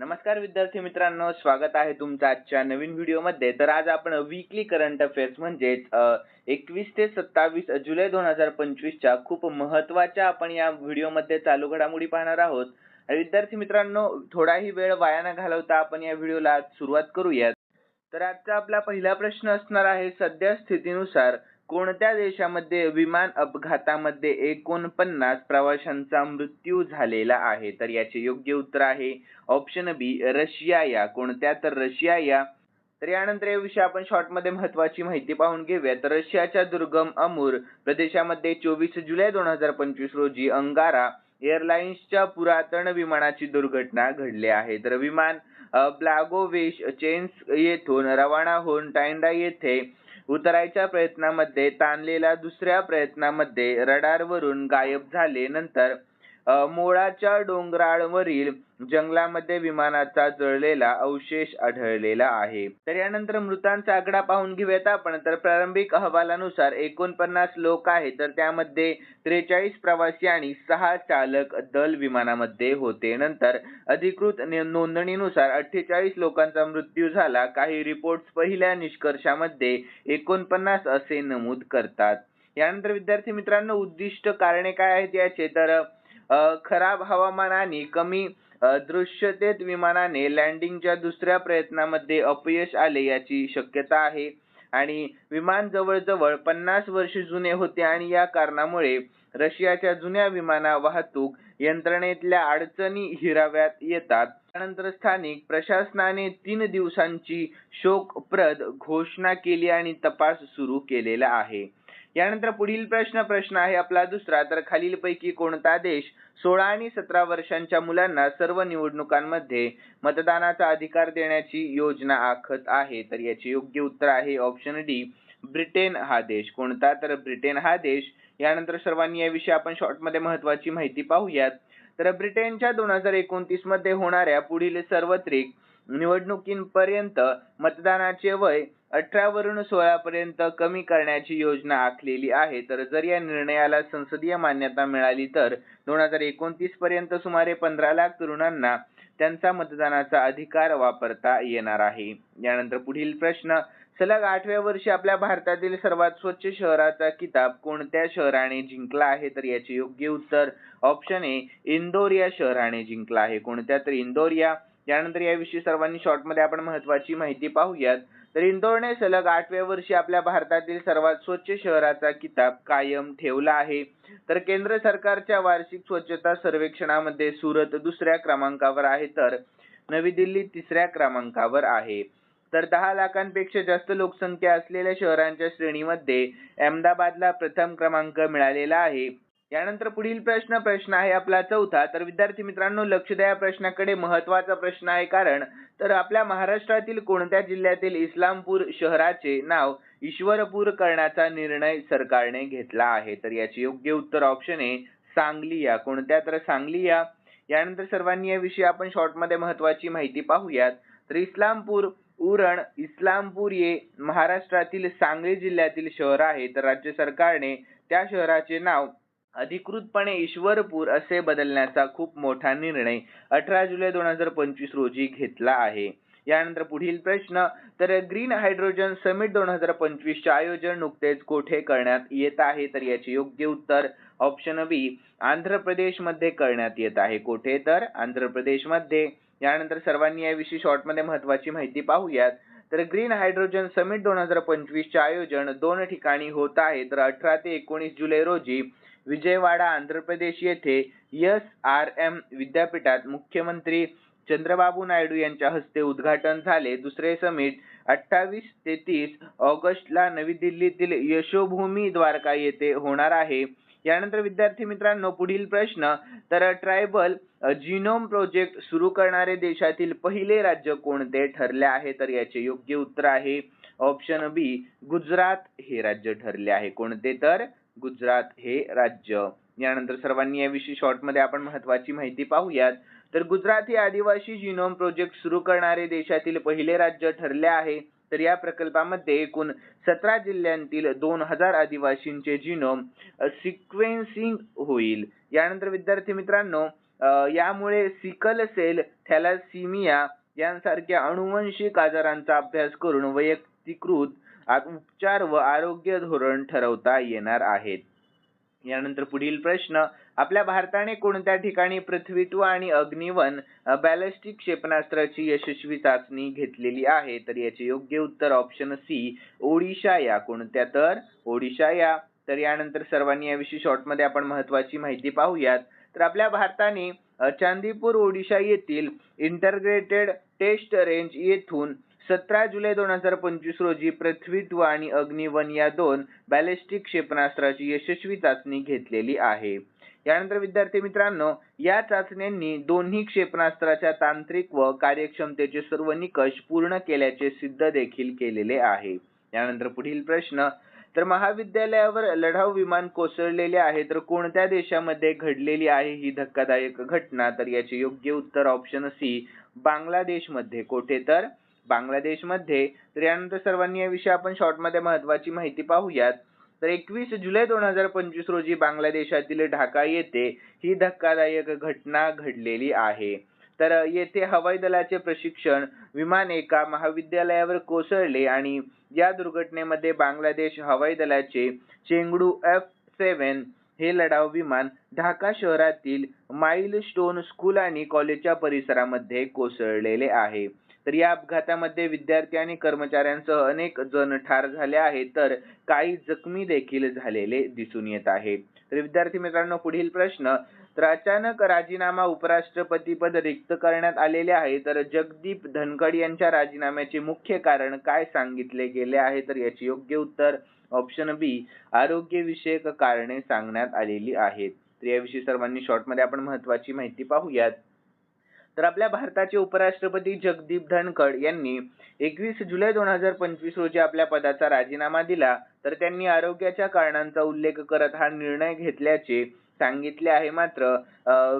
नमस्कार विद्यार्थी मित्रांनो स्वागत आहे तुमचं आजच्या नवीन व्हिडिओमध्ये. तर आज आपण वीकली करंट अफेअर्स म्हणजेच एकवीस ते सत्तावीस जुलै दोन हजार पंचवीसच्या खूप महत्त्वाच्या आपण या व्हिडिओमध्ये चालू घडामोडी पाहणार आहोत. आणि विद्यार्थी मित्रांनो थोडाही वेळ वाया न घालवता आपण या व्हिडिओला सुरुवात करूयात. तर आजचा आपला पहिला प्रश्न असणार आहे सध्या स्थितीनुसार कोणत्या देशामध्ये विमान अपघातामध्ये एकोणपन्नास प्रवाशांचा मृत्यू झालेला आहे? तर याचे योग्य उत्तर आहे ऑप्शन बी रशिया या. कोणत्या? तर रशिया या. तर यानंतर याविषयी आपण शॉर्टमध्ये महत्वाची माहिती पाहून घेऊया तर रशियाच्या दुर्गम अमूर प्रदेशामध्ये चोवीस जुलै दोन हजार पंचवीस रोजी अंगारा एअरलाइन्सच्या पुरातन विमानाची दुर्घटना घडली आहे. तर विमान ब्लागोवेश चेन्स येथून रवाना होऊन टायंडा येथे उतरायच्या प्रयत्नामध्ये ताणलेल्या दुसऱ्या प्रयत्नामध्ये रडारवरून गायब झाले. नंतर मोळाच्या डोंगराळवरील जंगलामध्ये विमानाचा जळलेला अवशेष आढळलेला आहे. तर यानंतर मृतांचा आकडा पाहून घेऊयात आपण. तर प्रारंभिक अहवालानुसार एकोणपन्नास लोक आहेत. तर त्यामध्ये त्रेचाळीस प्रवासी आणि सहा चालक दल विमानामध्ये होते. नंतर अधिकृत नोंदणीनुसार अठ्ठेचाळीस लोकांचा मृत्यू झाला. काही रिपोर्ट पहिल्या निष्कर्षामध्ये एकोणपन्नास असे नमूद करतात. यानंतर विद्यार्थी मित्रांनो उद्दिष्ट कारणे काय आहेत याचे? तर खराब हवामान आणि कमी दृश्यतेत विमानाने लँडिंगच्या दुसऱ्या प्रयत्नामध्ये अपयश आले याची शक्यता आहे. आणि विमान जवळजवळ पन्नास वर्ष जुने होते आणि या कारणामुळे रशियाच्या जुन्या विमाना वाहतूक यंत्रणेतल्या अडचणी हिराव्यात येतात. त्यानंतर स्थानिक प्रशासनाने तीन दिवसांची शोकप्रद घोषणा केली आणि तपास सुरू केलेला आहे. यानंतर पुढील प्रश्न प्रश्न आहे आपला दुसरा. तर खालीलपैकी कोणता देश सोळा आणि सतरा वर्षांच्या मुलांना सर्व निवडणुकांमध्ये मतदानाचा अधिकार देण्याची योजना आखत आहे? तर याचे योग्य उत्तर आहे ऑप्शन डी ब्रिटेन हा देश. कोणता? तर ब्रिटेन हा देश. यानंतर सर्वांनी याविषयी आपण शॉर्टमध्ये महत्वाची माहिती पाहूयात. तर ब्रिटेनच्या दोन हजार एकोणतीसमध्ये होणाऱ्या पुढील सार्वत्रिक निवडणुकीपर्यंत मतदानाचे वय अठरा वरून सोळा पर्यंत कमी करण्याची योजना आखलेली आहे. तर जर या निर्णयाला संसदीय मान्यता मिळाली तर दोन हजार एकोणतीस पर्यंत सुमारे पंधरा लाख तरुणांना त्यांचा मतदानाचा अधिकार वापरता येणार आहे. यानंतर पुढील प्रश्न सलग आठव्या वर्षी आपल्या भारतातील सर्वात स्वच्छ शहराचा किताब कोणत्या शहराने जिंकला आहे? तर याचे योग्य उत्तर ऑप्शन ए इंदोर या शहराने जिंकला आहे. कोणत्या? तर इंदोर या. यानंतर याविषयी सर्वांनी शॉर्टमध्ये आपण महत्वाची माहिती पाहूयात. तर इंदोरने सलग आठव्या वर्षी आपल्या भारतातील सर्वात स्वच्छ शहराचा किताब कायम ठेवला आहे. तर केंद्र सरकारच्या वार्षिक स्वच्छता सर्वेक्षणामध्ये सुरत दुसऱ्या क्रमांकावर आहे तर नवी दिल्ली तिसऱ्या क्रमांकावर आहे. तर दहा लाखांपेक्षा जास्त लोकसंख्या असलेल्या शहरांच्या श्रेणीमध्ये अहमदाबादला प्रथम क्रमांक मिळालेला आहे. यानंतर पुढील प्रश्न प्रश्न आहे आपला चौथा. तर विद्यार्थी मित्रांनो लक्ष द्या प्रश्नाकडे. महत्त्वाचा प्रश्न आहे कारण तर आपल्या महाराष्ट्रातील कोणत्या जिल्ह्यातील इस्लामपूर शहराचे नाव ईश्वरपूर करण्याचा निर्णय सरकारने घेतला आहे? तर याचे योग्य उत्तर ऑप्शन आहे सांगली या कोणत्या? तर सांगली या यानंतर सर्वांनी याविषयी आपण शॉर्टमध्ये महत्वाची माहिती पाहूयात. तर इस्लामपूर उरण इस्लामपूर हे महाराष्ट्रातील सांगली जिल्ह्यातील शहर आहे. तर राज्य सरकारने त्या शहराचे नाव अधिकृतपणे ईश्वरपूर असे बदलण्याचा खूप मोठा निर्णय अठरा जुलै दोन हजार पंचवीस रोजी घेतला आहे. यानंतर पुढील प्रश्न तर ग्रीन हायड्रोजन समिट दोन हजार पंचवीस चे आयोजन नुकतेच कोठे करण्यात येत आहे? तर याचे योग्य उत्तर ऑप्शन बी आंध्र प्रदेशमध्ये करण्यात येत आहे. कोठे? तर आंध्र प्रदेशमध्ये यानंतर सर्वांनी याविषयी शॉर्टमध्ये महत्वाची माहिती पाहूयात. तर ग्रीन हायड्रोजन समिट दोन हजार पंचवीस चे आयोजन दोन ठिकाणी होत आहे. तर अठरा ते एकोणीस जुलै रोजी विजयवाडा आंध्र प्रदेश येथे एस आर एम विद्यापीठात मुख्यमंत्री चंद्रबाबू नायडू यांच्या हस्ते उद्घाटन झाले. दुसरे समिट अठ्ठावीस ते तीस ऑगस्टला नवी दिल्लीतील यशोभूमी द्वारका येथे होणार आहे. यानंतर विद्यार्थी मित्रांनो पुढील प्रश्न तर ट्रायबल जिनोम प्रोजेक्ट सुरू करणारे देशातील पहिले राज्य कोणते ठरले आहे? तर याचे योग्य उत्तर आहे ऑप्शन बी गुजरात हे राज्य ठरले आहे. कोणते? तर गुजरात हे राज्य. यानंतर सर्वांनी याविषयी शॉर्टमध्ये आपण महत्वाची माहिती पाहूयात. तर गुजरात हे आदिवासी जिनोम प्रोजेक्ट सुरू करणारे देशातील पहिले राज्य ठरले आहे. तर या प्रकल्पामध्ये एकूण सतरा जिल्ह्यांतील दोन हजार आदिवासींचे जिनोम सिक्वेन्सिंग होईल. यानंतर विद्यार्थी मित्रांनो यामुळे सिकल सेल थॅलासिमिया यांसारख्या अनुवंशिक आजारांचा अभ्यास करून वैयक्तिकृत उपचार व आरोग्य धोरण ठरवता येणार आहेत. यानंतर पुढील प्रश्न आपल्या भारताने कोणत्या ठिकाणी पृथ्वीत्व आणि अग्निवन बॅलिस्टिक क्षेपणास्त्राची यशस्वी चाचणी घेतलेली आहे? तर याचे योग्य उत्तर ऑप्शन सी ओडिशा या. कोणत्या तर? ओडिशा या. तर यानंतर सर्वांनी याविषयी शॉर्टमध्ये आपण महत्वाची माहिती पाहूयात. तर आपल्या भारताने चांदीपूर ओडिशा येथील इंटरग्रेटेड टेस्ट रेंज येथून सतरा जुलै दोन हजार पंचवीस रोजी पृथ्वीत्व आणि अग्निवन या दोन बॅलिस्टिक क्षेपणास्त्राची यशस्वी चाचणी घेतलेली आहे. यानंतर विद्यार्थी मित्रांनो या चाचण्यांनी दोन्ही क्षेपणास्त्राच्या तांत्रिक व कार्यक्षमतेचे सर्व निकष पूर्ण केल्याचे सिद्ध देखील केलेले आहे. यानंतर पुढील प्रश्न तर महाविद्यालयावर लढाऊ विमान कोसळलेले आहे तर कोणत्या देशामध्ये घडलेली आहे ही धक्कादायक घटना? तर याचे योग्य उत्तर ऑप्शन सी बांगलादेशमध्ये. कोठे तर? बांगलादेशमध्ये तर यानंतर सर्वांनी याविषयी आपण शॉर्टमध्ये महत्वाची माहिती पाहूयात. तर एकवीस जुलै दोन हजार पंचवीस रोजी बांगलादेशातील ढाका येथे ही धक्कादायक घटना घडलेली आहे. तर येथे हवाई दलाचे प्रशिक्षण विमान एका महाविद्यालयावर कोसळले आणि या दुर्घटनेमध्ये बांगलादेश हवाई दलाचे चेंगडू एफ सेवन हे लढाऊ विमान ढाका शहरातील माइलस्टोन स्कूल आणि कॉलेजच्या परिसरामध्ये कोसळलेले आहे. तर या अपघातामध्ये विद्यार्थी आणि कर्मचाऱ्यांसह अनेक जण ठार झाले आहेत तर काही जखमी देखील झालेले दिसून येत आहे. तर विद्यार्थी मित्रांनो पुढील प्रश्न तर अचानक राजीनामा उपराष्ट्रपती पद रिक्त करण्यात आलेले आहे तर जगदीप धनखड यांच्या राजीनाम्याचे मुख्य कारण काय सांगितले गेले आहे? तर याचे योग्य उत्तर ऑप्शन बी आरोग्य विषयक कारणे सांगण्यात आलेली आहेत. तर याविषयी सर्वांनी शॉर्टमध्ये आपण महत्वाची माहिती पाहूयात. तर आपल्या भारताचे उपराष्ट्रपती जगदीप धनखड यांनी एकवीस जुलै दोन हजार पंचवीस रोजी आपल्या पदाचा राजीनामा दिला. तर त्यांनी आरोग्याच्या कारणांचा उल्लेख करत हा निर्णय घेतल्याचे सांगितले आहे. मात्र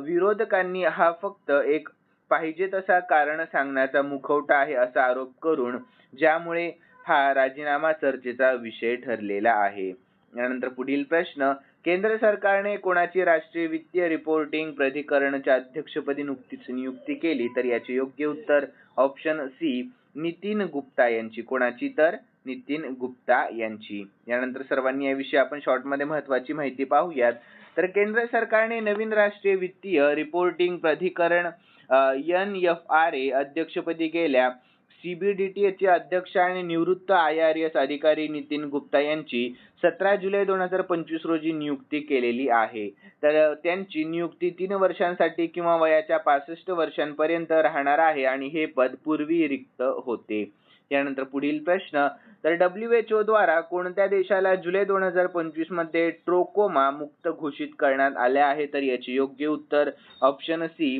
विरोधकांनी हा फक्त एक पाहिजे तसा कारण सांगण्याचा मुखवटा आहे असा आरोप करून ज्यामुळे हा राजीनामा चर्चेचा विषय ठरलेला आहे. यानंतर पुढील प्रश्न केंद्र सरकारने कोणाची राष्ट्रीय वित्तीय रिपोर्टिंग प्राधिकरणच्या अध्यक्षपदी नुकतीच नियुक्ती केली तर याचे योग्य उत्तर ऑप्शन सी नितीन गुप्ता यांची. कोणाची तर? नितीन गुप्ता यांची. यानंतर सर्वांनी याविषयी आपण शॉर्टमध्ये महत्वाची माहिती पाहूयात. तर केंद्र सरकारने नवीन राष्ट्रीय वित्तीय रिपोर्टिंग प्राधिकरण एन एफ आर ए अध्यक्षपदी गेल्या सीबीडीटीचे अध्यक्ष आणि निवृत्त आय आर एस अधिकारी नितीन गुप्ता यांची सतरा जुलै दोन हजार पंचवीस रोजी नियुक्ती केलेली आहे. तर त्यांची नियुक्ती तीन वर्षांसाठी किंवा वयाच्या पासष्ट वर्षांपर्यंत राहणार आहे आणि हे पद पूर्वी रिक्त होते. यानंतर पुढील प्रश्न तर डब्ल्यू एच ओ द्वारा कोणत्या देशाला जुलै दोन हजार पंचवीसमध्ये ट्रोकोमा मुक्त घोषित करण्यात आले आहे? तर याचे योग्य उत्तर ऑप्शन सी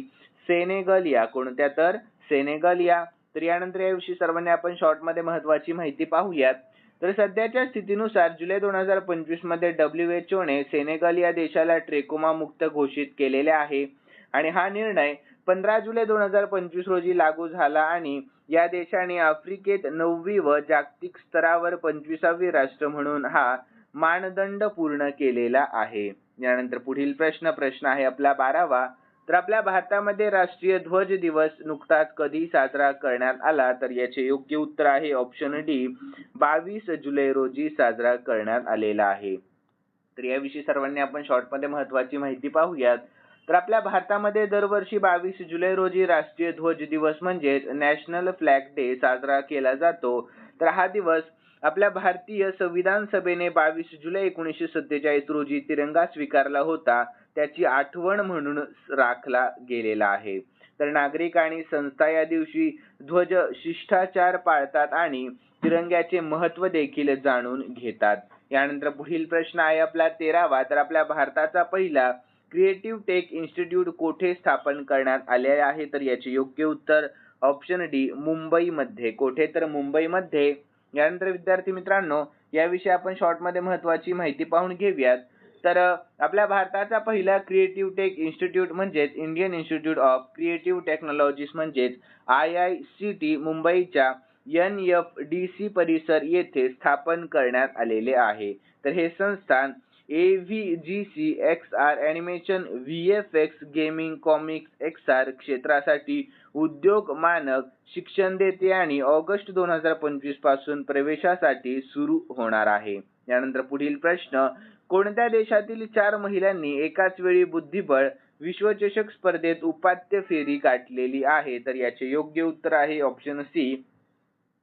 सेनेगल या. कोणत्या? तर सेनेगल या. तर यानंतर याविषयी सर्वांनी आपण शॉर्टमध्ये महत्त्वाची महत्वाची माहिती पाहूयात. तर सध्याच्या स्थितीनुसार जुलै दोन हजार पंचवीसमध्ये डब्ल्यू एच ओने सेनेगल या देशाला ट्रेकोमा मुक्त घोषित केलेले आहे. आणि हा निर्णय पंधरा जुलै दोन हजार पंचवीस रोजी लागू झाला आणि या देशाने आफ्रिकेत नववी व जागतिक स्तरावर पंचवीसावी राष्ट्र म्हणून हा मानदंड पूर्ण केलेला आहे. यानंतर पुढील प्रश्न प्रश्न आहे आपला बारावा. तर आपल्या भारतामध्ये राष्ट्रीय ध्वज दिवस नुकताच कधी साजरा करण्यात आला? तर याचे योग्य उत्तर आहे ऑप्शन डी बावीस जुलै रोजी साजरा करण्यात आलेला आहे. तर याविषयी सर्वांनी आपण शॉर्टमध्ये महत्वाची माहिती पाहूयात. तर आपल्या भारतामध्ये दरवर्षी बावीस जुलै रोजी राष्ट्रीय ध्वज दिवस म्हणजेच नॅशनल फ्लॅग डे साजरा केला जातो. तर हा दिवस आपल्या भारतीय संविधान सभेने बावीस जुलै एकोणीसशे सत्तेचाळीस रोजी तिरंगा स्वीकारला होता. त्याची आठवण म्हणून राखला गेलेला आहे. तर नागरिक आणि संस्था या दिवशी ध्वज शिष्टाचार पाळतात आणि तिरंग्याचे महत्त्व देखील जाणून घेतात. यानंतर पुढील प्रश्न आहे आपला तेरावा. तर आपल्या भारताचा पहिला क्रिएटिव्ह टेक इन्स्टिट्यूट कोठे स्थापन करण्यात आले आहे? तर याचे योग्य उत्तर ऑप्शन डी मुंबईमध्ये. कोठे? तर मुंबईमध्ये. यानंतर विद्यार्थी मित्रांनो याविषयी आपण शॉर्टमध्ये महत्वाची माहिती पाहून घेऊयात. तर आपल्या भारताचा पहिला क्रिएटिव्ह टेक इन्स्टिट्यूट म्हणजेच Indian institute of creative technologies म्हणजेच आय आय सी टी मुंबईच्या एन एफ डी सी परिसर येथे स्थापन करण्यात आलेले आहे. तर हे संस्थान A V G C X R animation V F X gaming comics X R क्षेत्रासाठी उद्योग मानक शिक्षण देते आणि ऑगस्ट दोन हजार पंचवीसपासून प्रवेशासाठी सुरू होणार आहे. यानंतर पुढील प्रश्न कोणत्या देशातील चार महिलांनी एकाच वेळी बुद्धिबळ विश्वचषक स्पर्धेत उपात्य फेरी गाठलेली आहे? तर याचे योग्य उत्तर आहे ऑप्शन सी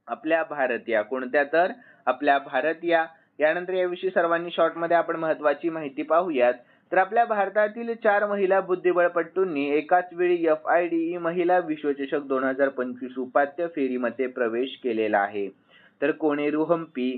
आपल्या भारत या. कोणत्या? तर आपल्या भारत या. यानंतर याविषयी सर्वांनी शॉर्टमध्ये आपण महत्वाची माहिती पाहूयात. तर आपल्या भारतातील चार महिला बुद्धिबळपटूंनी एकाच वेळी एफ आय डी ई महिला विश्वचषक दोन हजार पंचवीस उपात्य फेरीमध्ये प्रवेश केलेला आहे. तर कोणेरू हम्पी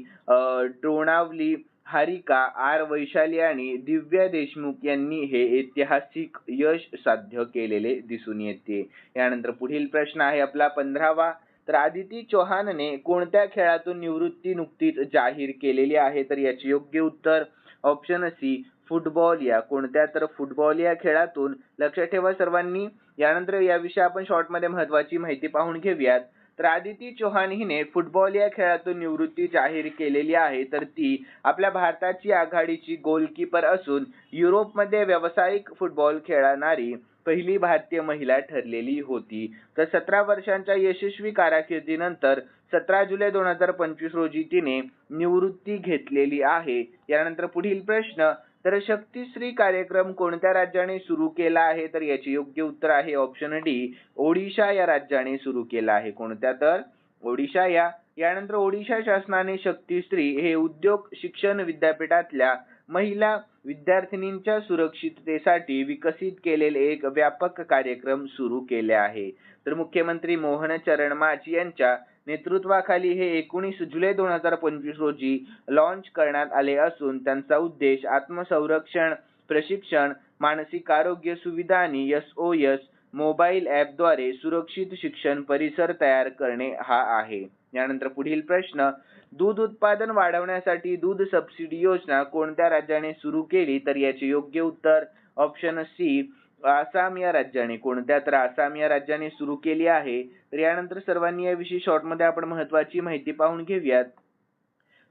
टोणावली हारिका आर वैशाली आणि दिव्या देशमुख यांनी हे ऐतिहासिक यश साध्य केलेले दिसून येते. यानंतर पुढील प्रश्न आहे आपला पंधरावा. तर आदिती चौहानने कोणत्या खेळातून निवृत्ती नुकतीच जाहीर केलेली आहे? तर याचे योग्य उत्तर ऑप्शन सी फुटबॉल या कोणत्या तर फुटबॉल या खेळातून लक्षात ठेवा सर्वांनी. यानंतर याविषयी आपण शॉर्टमध्ये महत्वाची माहिती पाहून घेऊयात. तर आदिती चौहान हिने फुटबॉल या खेळातून निवृत्ती जाहीर केलेली आहे. तर ती आपल्या भारताची आघाडीची गोलकीपर असून युरोपमध्ये व्यावसायिक फुटबॉल खेळणारी पहिली भारतीय महिला ठरलेली होती. तर सतरा वर्षांच्या यशस्वी कारकिर्दीनंतर सतरा जुलै दोन हजार पंचवीस रोजी तिने निवृत्ती घेतलेली आहे. यानंतर पुढील प्रश्न तर शक्तिश्री कार्यक्रम कोणत्या राज्याने सुरू केला आहे? तर याचे योग्य उत्तर आहे ऑप्शन डी ओडिशा या राज्याने सुरू केला आहे. कोणत्या? तर ओडिशा या. यानंतर ओडिशा शासनाने शक्तिश्री हे उद्योग शिक्षण विद्यापीठातल्या महिला विद्यार्थिनींच्या सुरक्षिततेसाठी विकसित केलेले एक व्यापक कार्यक्रम सुरू केले आहे. तर मुख्यमंत्री मोहन चरण माझी यांच्या नेतृत्वाखाली हे एकोणीस जुलै दोन हजार पंचवीस रोजी लॉन्च करण्यात आले असून त्यांचा उद्देश आत्मसंरक्षण प्रशिक्षण मानसिक आरोग्य सुविधा आणि एस ओ एस मोबाईल ॲपद्वारे सुरक्षित शिक्षण परिसर तयार करणे हा आहे. यानंतर पुढील प्रश्न दूध उत्पादन वाढवण्यासाठी दूध सबसिडी योजना कोणत्या राज्याने सुरू केली? तर याचे योग्य उत्तर ऑप्शन सी आसाम या राज्याने कोणत्या तर आसाम या राज्याने सुरू केली आहे तर यानंतर सर्वांनी याविषयी शॉर्टमध्ये आपण महत्वाची माहिती पाहून घेऊयात.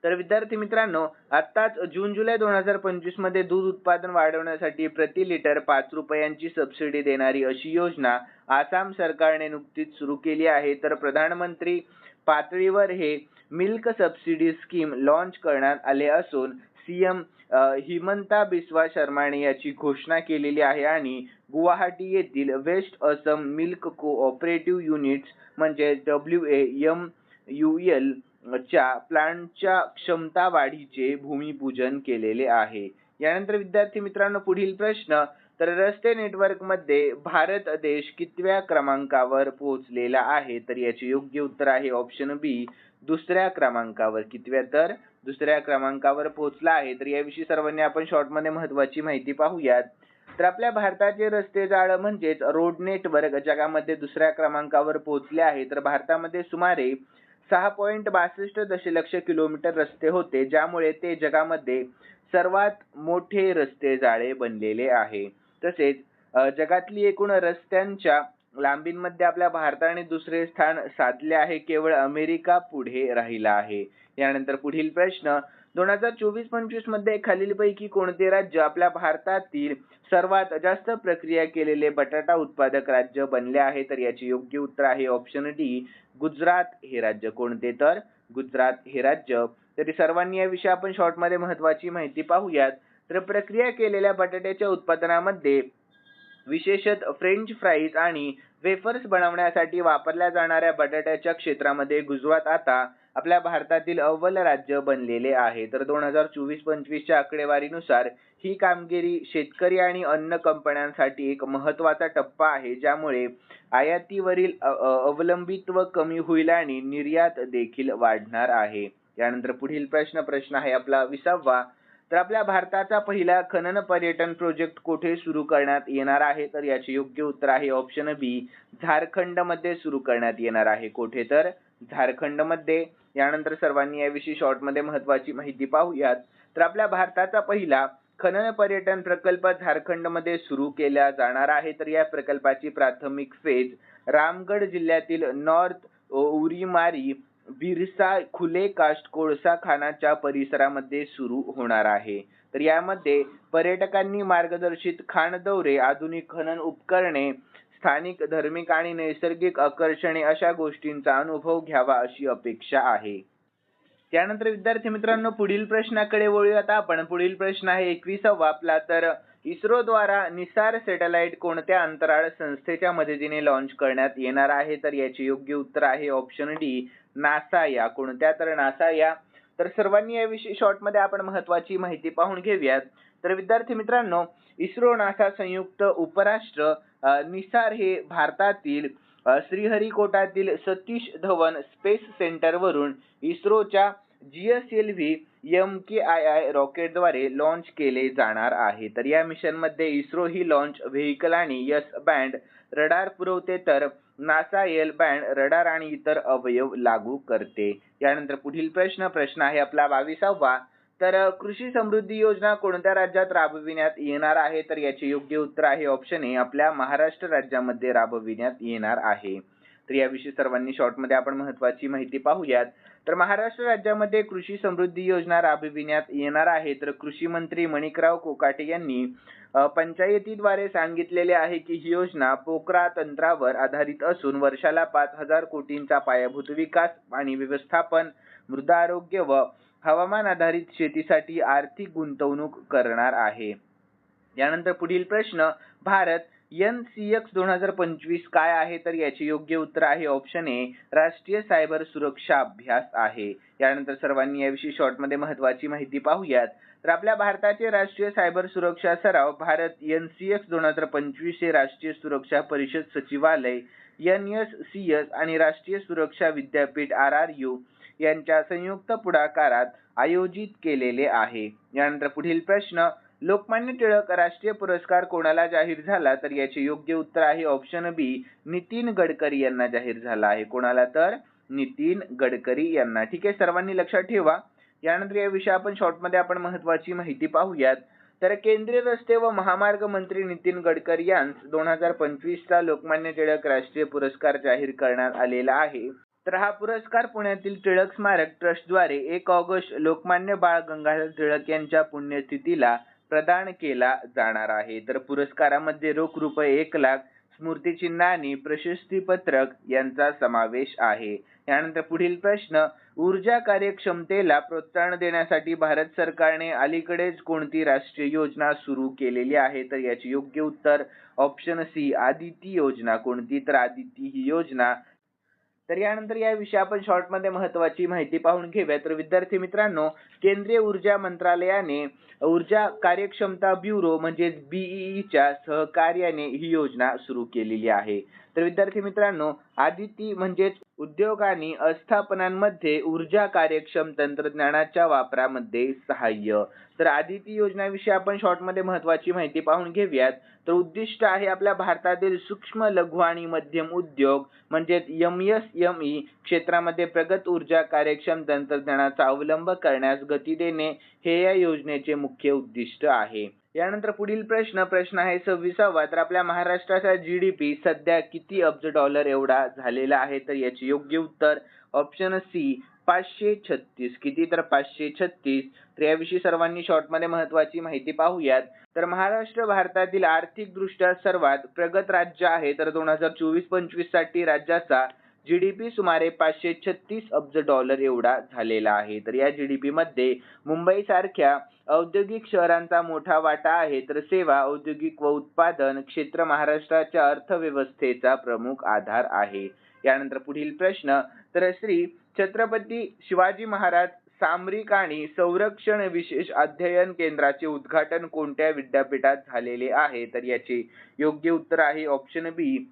तर विद्यार्थी मित्रांनो आत्ताच जून जुलै दोन हजार पंचवीसमध्ये दूध उत्पादन वाढवण्यासाठी प्रति लिटर पाच रुपयांची सबसिडी देणारी अशी योजना आसाम सरकारने नुकतीच सुरू केली आहे. तर प्रधानमंत्री पातळीवर हे मिल्क सबसिडी स्कीम लॉन्च करण्यात आले असून सीएम हिमंता बिस्वा शर्माने याची घोषणा केलेली आहे आणि गुवाहाटी येथील West Assam milk cooperative units म्हणजे W A M U L च्या प्लांटच्या क्षमता वाढीचे भूमिपूजन केलेले आहे. यानंतर विद्यार्थी मित्रांनो पुढील प्रश्न तर रस्ते नेटवर्कमध्ये भारत देश कितव्या क्रमांकावर पोहोचलेला आहे? तर याचे योग्य उत्तर आहे ऑप्शन बी दुसऱ्या क्रमांकावर कितव्या तर? दुसऱ्या क्रमांकावर पोहोचला आहे. तर याविषयी सर्वांनी आपण शॉर्टमध्ये महत्त्वाची महत्वाची माहिती पाहूयात. तर आपल्या भारताचे रस्ते जाळ म्हणजेच रोड नेटवर्क जगामध्ये दुसऱ्या क्रमांकावर पोहोचले आहे. तर भारतामध्ये सुमारे सहा पॉईंट बासष्ट दशलक्ष किलोमीटर रस्ते होते ज्यामुळे ते जगामध्ये सर्वात मोठे रस्ते जाळे बनलेले आहे. तसेच जगातली एकूण रस्त्यांच्या लांबींमध्ये आपल्या भारताने दुसरे स्थान साधले आहे केवळ अमेरिका पुढे राहिला आहे. यानंतर पुढील प्रश्न दोन हजार चोवीस पंचवीसमध्ये खालीलपैकी कोणते राज्य आपल्या भारतातील सर्वात जास्त प्रक्रिया केलेले बटाटा उत्पादक राज्य बनले आहे? तर याचे योग्य उत्तर आहे ऑप्शन डी गुजरात. हे राज्य कोणते? तर गुजरात हे राज्य. तरी सर्वांनी याविषयी आपण शॉर्टमध्ये महत्वाची माहिती पाहूयात. तर प्रक्रिया केलेल्या बटाट्याच्या उत्पादनामध्ये विशेषत फ्रेंच फ्राईज आणि वेफर्स बनवण्यासाठी वापरल्या जाणाऱ्या बटाट्याच्या क्षेत्रामध्ये गुजरात आता आपल्या भारतातील अव्वल राज्य बनलेले आहे. तर दोन हजार चोवीस पंचवीसच्या आकडेवारीनुसार ही कामगिरी शेतकरी आणि अन्न कंपन्यांसाठी एक महत्त्वाचा टप्पा आहे ज्यामुळे आयातीवरील अवलंबित्व कमी होईल आणि निर्यात देखील वाढणार आहे. यानंतर पुढील प्रश्न प्रश्न आहे आपला विसावा. तर आपल्या भारताचा पहिला खनन पर्यटन प्रोजेक्ट कुठे सुरू करण्यात येणार आहे? तर याचे योग्य उत्तर आहे ऑप्शन बी झारखंडमध्ये सुरू करण्यात येणार आहे. कुठे तर? झारखंडमध्ये यानंतर सर्वांनी याविषयी शॉर्टमध्ये महत्वाची माहिती पाहूयात. तर आपल्या भारताचा पहिला खनन पर्यटन प्रकल्प झारखंडमध्ये सुरू केला जाणार आहे. तर या प्रकल्पाची प्राथमिक फेज रामगड जिल्ह्यातील नॉर्थ उरीमारी बिरसा खुले कास्ट कोळसा खानाच्या परिसरामध्ये सुरू होणार आहे. तर यामध्ये पर्यटकांनी मार्गदर्शित खाण दौरे आधुनिक खनन उपकरणे स्थानिक धार्मिक आणि नैसर्गिक आकर्षणे अशा गोष्टींचा अनुभव घ्यावा अशी अपेक्षा आहे. त्यानंतर विद्यार्थी मित्रांनो पुढील प्रश्नाकडे वळूयात आपण. पुढील प्रश्न आहे एकविसावा आपला. तर इस्रो द्वारा निसार सॅटेलाइट कोणत्या अंतराळ संस्थेच्या मदतीने लॉन्च करण्यात येणार आहे? तर याचे योग्य उत्तर आहे ऑप्शन डी नासा या. कोणत्या? तर नासा या. तर सर्वांनी याविषयी शॉर्टमध्ये आपण महत्वाची माहिती पाहून घेऊयात. तर विद्यार्थी मित्रांनो इस्रो नासा संयुक्त उपराष्ट्र निसार हे भारतातील श्रीहरिकोटातील सतीश धवन स्पेस सेंटर वरून इस्रोच्या V M K I I रॉकेटद्वारे launch केले जाणार आहे. तर या मिशनमध्ये इस्रो ही लॉन्च व्हेकल आणि यस बँड रडार पुरवते तर नासा एल बँड रडार आणि इतर अवयव लागू करते. यानंतर पुढील प्रश्न प्रश्न आहे आपला बावीसावा. तर कृषी समृद्धी योजना कोणत्या राज्यात राबविण्यात येणार आहे? तर याचे योग्य उत्तर आहे ऑप्शन ए आपल्या महाराष्ट्र राज्यामध्ये राबविण्यात येणार आहे. तर याविषयी सर्वांनी शॉर्टमध्ये आपण महत्वाची माहिती पाहूयात. तर महाराष्ट्र राज्यामध्ये कृषी समृद्धी योजना राबविण्यात येणार आहे. तर कृषी मंत्री मणिकराव कोकाटे यांनी पंचायतीद्वारे सांगितलेले आहे की ही योजना पोकरा तंत्रावर आधारित असून वर्षाला पाच हजार कोटींचा पायाभूत विकास आणि व्यवस्थापन मृदा आरोग्य व हवामान आधारित शेतीसाठी आर्थिक गुंतवणूक करणार आहे. यानंतर पुढील प्रश्न भारत एन सी एक्स दोन हजार पंचवीस काय आहे? तर याचे योग्य उत्तर आहे ऑप्शन ए राष्ट्रीय सायबर सुरक्षा अभ्यास आहे. यानंतर सर्वांनी याविषयी शॉर्टमध्ये महत्वाची माहिती पाहूयात. तर आपल्या भारताचे राष्ट्रीय सायबर सुरक्षा सराव भारत एन सी एक्स दोन हजार पंचवीस हे राष्ट्रीय सुरक्षा परिषद सचिवालय एन एस सी एस आणि राष्ट्रीय सुरक्षा विद्यापीठ आर आर यू यांच्या संयुक्त पुढाकारात आयोजित केलेले आहे. यानंतर पुढील प्रश्न लोकमान्य टिळक राष्ट्रीय पुरस्कार कोणाला जाहीर झाला? तर याचे योग्य उत्तर आहे ऑप्शन बी नितीन गडकरी यांना जाहीर झाला आहे. कोणाला तर? नितीन गडकरी यांना. ठीक आहे सर्वांनी लक्षात ठेवा. यानंतर या विषय आपण शॉर्टमध्ये आपण महत्वाची माहिती पाहूयात. तर केंद्रीय रस्ते व महामार्ग मंत्री नितीन गडकरी यांस दोन हजार पंचवीसचा लोकमान्य टिळक राष्ट्रीय पुरस्कार जाहीर करण्यात आलेला आहे. तर हा पुरस्कार पुण्यातील टिळक स्मारक ट्रस्टद्वारे एक ऑगस्ट लोकमान्य बाळ गंगाधर टिळक यांच्या पुण्यतिथीला प्रदान केला जाणार आहे. तर पुरस्कारामध्ये रोख रुपये एक लाख स्मृतिचिन्ह आणि प्रशस्ती पत्रक यांचा समावेश आहे. यानंतर पुढील प्रश्न ऊर्जा कार्यक्षमतेला प्रोत्साहन देण्यासाठी भारत सरकारने अलीकडेच कोणती राष्ट्रीय योजना सुरू केलेली आहे? तर याचे योग्य उत्तर ऑप्शन सी आदिती योजना. कोणती? तर आदिती ही योजना तर यानंतर याविषयी आपण शॉर्टमध्ये महत्वाची माहिती पाहून घेऊया तर विद्यार्थी मित्रांनो केंद्रीय ऊर्जा मंत्रालयाने ऊर्जा कार्यक्षमता ब्युरो म्हणजेच बीईच्या सहकार्याने ही योजना सुरू केलेली आहे. तर विद्यार्थी मित्रांनो आदिती म्हणजेच उद्योग आणि आस्थापनांमध्ये ऊर्जा कार्यक्षम तंत्रज्ञानाच्या वापरामध्ये सहाय्य. तर आदिती योजनाविषयी आपण शॉर्टमध्ये महत्वाची माहिती पाहून घेऊयात. तर उद्दिष्ट आहे आपल्या भारतातील सूक्ष्म लघु आणि मध्यम उद्योग म्हणजेच एम एस एम ई क्षेत्रामध्ये प्रगत ऊर्जा कार्यक्षम तंत्रज्ञानाचा अवलंब करण्यास गती देणे हे या योजनेचे मुख्य उद्दिष्ट आहे. यानंतर पुढील प्रश्न प्रश्न आहे सव्वीसावा. तर आपल्या महाराष्ट्राचा जीडीपी सध्या किती अब्ज डॉलर एवढा झालेला आहे? तर याचे योग्य उत्तर ऑप्शन सी पाचशे छत्तीस. किती? तर पाचशे छत्तीस. तर याविषयी सर्वांनी शॉर्टमध्ये महत्वाची माहिती पाहूयात. तर महाराष्ट्र भारतातील आर्थिकदृष्ट्या सर्वात प्रगत राज्य आहे. तर दोन हजार चोवीस पंचवीससाठी राज्याचा जीडीपी सुमारे पाचशे छत्तीस अब्ज डॉलर एवढा झालेला आहे. तर या जीडीपी मध्ये मुंबई सारख्या औद्योगिक शहरांचा मोठा वाटा आहे. तर सेवा औद्योगिक व उत्पादन क्षेत्र महाराष्ट्राच्या अर्थव्यवस्थेचा प्रमुख आधार आहे. यानंतर पुढील प्रश्न. तर श्री छत्रपती शिवाजी महाराज सामरिक आणि संरक्षण विशेष अध्ययन केंद्राचे उद्घाटन कोणत्या विद्यापीठात झालेले आहे? तर याचे योग्य उत्तर आहे option B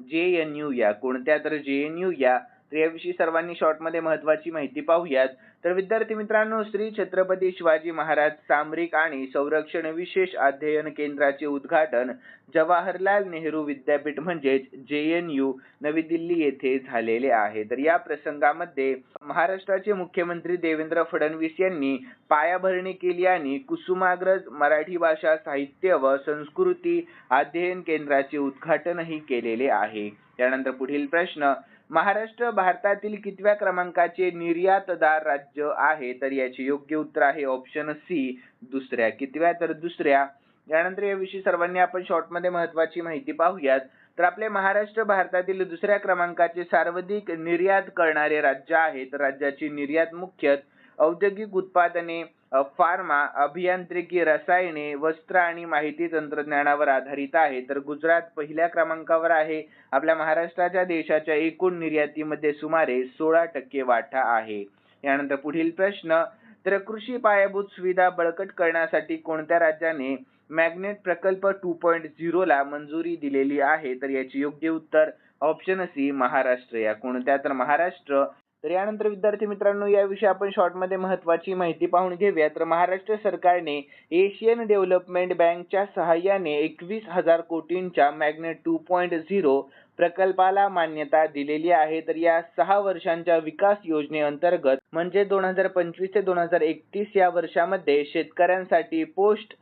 J N you या कोणत्या तर जे एन यू या याविषयी सर्वांनी शॉर्टमध्ये महत्वाची माहिती पाहूयात. तर विद्यार्थी मित्रांनो श्री छत्रपती शिवाजी महाराज सामरिक आणि संरक्षण विशेष अध्ययन केंद्राचे उद्घाटन जवाहरलाल नेहरू विद्यापीठ म्हणजेच जे एन यू नवी दिल्ली येथे झालेले आहे. तर या प्रसंगामध्ये महाराष्ट्राचे मुख्यमंत्री देवेंद्र फडणवीस यांनी पायाभरणी केली आणि कुसुमाग्रज मराठी भाषा साहित्य व संस्कृती अध्ययन केंद्राचे उद्घाटनही केलेले आहे. त्यानंतर पुढील प्रश्न महाराष्ट्र भारतातील कितव्या क्रमांकाचे निर्यातदार राज्य आहे? तर याचे योग्य उत्तर आहे ऑप्शन सी दुसऱ्या. कितव्या? तर दुसऱ्या. यानंतर याविषयी सर्वांनी आपण शॉर्टमध्ये महत्वाची माहिती पाहूयात. तर आपले महाराष्ट्र भारतातील दुसऱ्या क्रमांकाचे सर्वाधिक निर्यात करणारे राज्य आहे. तर राज्याची निर्यात मुख्यत औद्योगिक उत्पादने फार्मा अभियांत्रिकी रसायने वस्त्र आणि माहिती तंत्रज्ञानावर आधारित आहे. तर गुजरात पहिल्या क्रमांकावर आहे. आपल्या महाराष्ट्राच्या देशाच्या एकूण निर्यातीमध्ये सुमारे सोळा टक्के वाटा आहे. यानंतर पुढील प्रश्न तर कृषी पायाभूत सुविधा बळकट करण्यासाठी कोणत्या राज्याने मॅग्नेट प्रकल्प टू पॉईंट झिरोला मंजुरी दिलेली आहे? तर याची योग्य उत्तर ऑप्शन सी महाराष्ट्र. या कोणत्या? तर महाराष्ट्र तर यानंतर विद्यार्थी मित्रांनो याविषयी आपण शॉर्टमध्ये महत्वाची माहिती पाहून घेऊया. तर महाराष्ट्र सरकारने एशियन डेव्हलपमेंट बँकच्या सहाय्याने एकवीस हजार कोटींच्या मॅग्नेट टू पॉईंट झिरो प्रकल्पाला मान्यता दिलेली आहे. तर या सहा वर्षांच्या विकास योजनेअंतर्गत म्हणजे दोन हजार पंचवीस ते दोन हजार एकतीस या वर्षामध्ये शेतकऱ्यांसाठी पोस्ट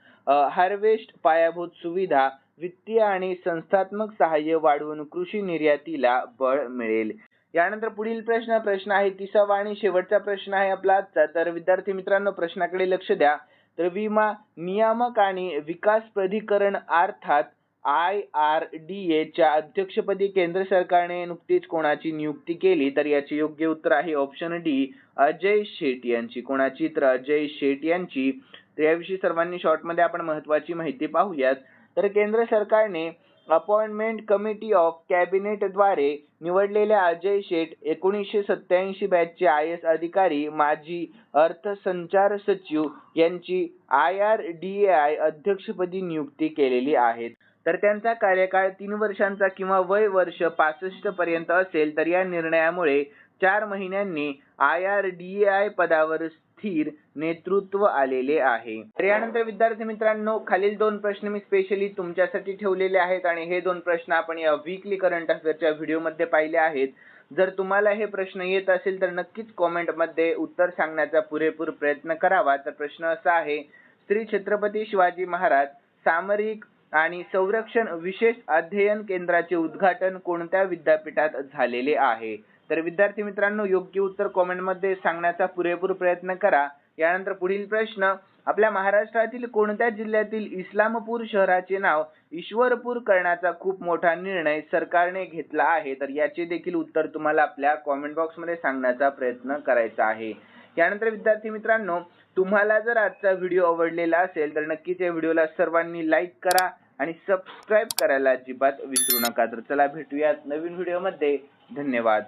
हार्वेस्ट पायाभूत सुविधा वित्तीय आणि संस्थात्मक सहाय्य वाढवून कृषी निर्यातीला बळ मिळेल. यानंतर पुढील प्रश्न प्रश्न आहे तिसावा आणि शेवटचा प्रश्न आहे आपला. आजचा तर विद्यार्थी मित्रांनो प्रश्नाकडे लक्ष द्या. तर विमा नियामक आणि विकास प्राधिकरण अर्थात आय आर डी एच्या अध्यक्षपदी केंद्र सरकारने नुकतीच कोणाची नियुक्ती केली? तर याचे योग्य उत्तर आहे ऑप्शन डी अजय शेट यांची. कोणाची तर अजय शेट यांची. तर याविषयी सर्वांनी शॉर्टमध्ये आपण महत्वाची माहिती पाहूयात. तर केंद्र सरकारने अपॉइंटमेंट कमिटी ऑफ कॅबिनेटद्वारे निवडलेल्या अजय शेठ एकोणीसशे सत्याऐंशी बॅचचे आय एस अधिकारी माजी अर्थसंचार सचिव यांची I R D A I अध्यक्षपदी नियुक्ती केलेली आहे. तर त्यांचा कार्यकाळ तीन वर्षांचा किंवा वय वर्ष पासष्ट पर्यंत असेल तर या निर्णयामुळे चार महिन्यांनी I R D A I पदावर स्थिर नेतृत्व आलेले आहे. तर यानंतर विद्यार्थी मित्रांनो खालील दोन प्रश्न मी स्पेशली तुमच्यासाठी ठेवलेले आहेत आणि हे दोन प्रश्न आपण या वीकली करंट अफेअरच्या व्हिडिओमध्ये पाहिले आहेत. जर तुम्हाला हे प्रश्न येत असेल तर नक्कीच कॉमेंटमध्ये उत्तर सांगण्याचा पुरेपूर प्रयत्न करावा. तर प्रश्न असा आहे श्री छत्रपती शिवाजी महाराज सामरिक आणि संरक्षण विशेष अध्ययन केंद्राचे उद्घाटन कोणत्या विद्यापीठात झालेले आहे? तर विद्यार्थी मित्रांनो योग्य उत्तर कॉमेंटमध्ये सांगण्याचा पुरेपूर प्रयत्न करा. यानंतर पुढील प्रश्न आपल्या महाराष्ट्रातील कोणत्या जिल्ह्यातील इस्लामपूर शहराचे नाव ईश्वरपूर करण्याचा खूप मोठा निर्णय सरकारने घेतला आहे? तर याचे देखील उत्तर तुम्हाला आपल्या कॉमेंट बॉक्समध्ये सांगण्याचा प्रयत्न करायचा आहे. यानंतर विद्यार्थी मित्रांनो तुम्हाला जर आजचा व्हिडिओ आवडलेला असेल तर नक्कीच या व्हिडिओला सर्वांनी लाईक करा आणि सबस्क्राईब करायला अजिबात विसरू नका. तर चला भेटूयात नवीन व्हिडिओमध्ये धन्यवाद.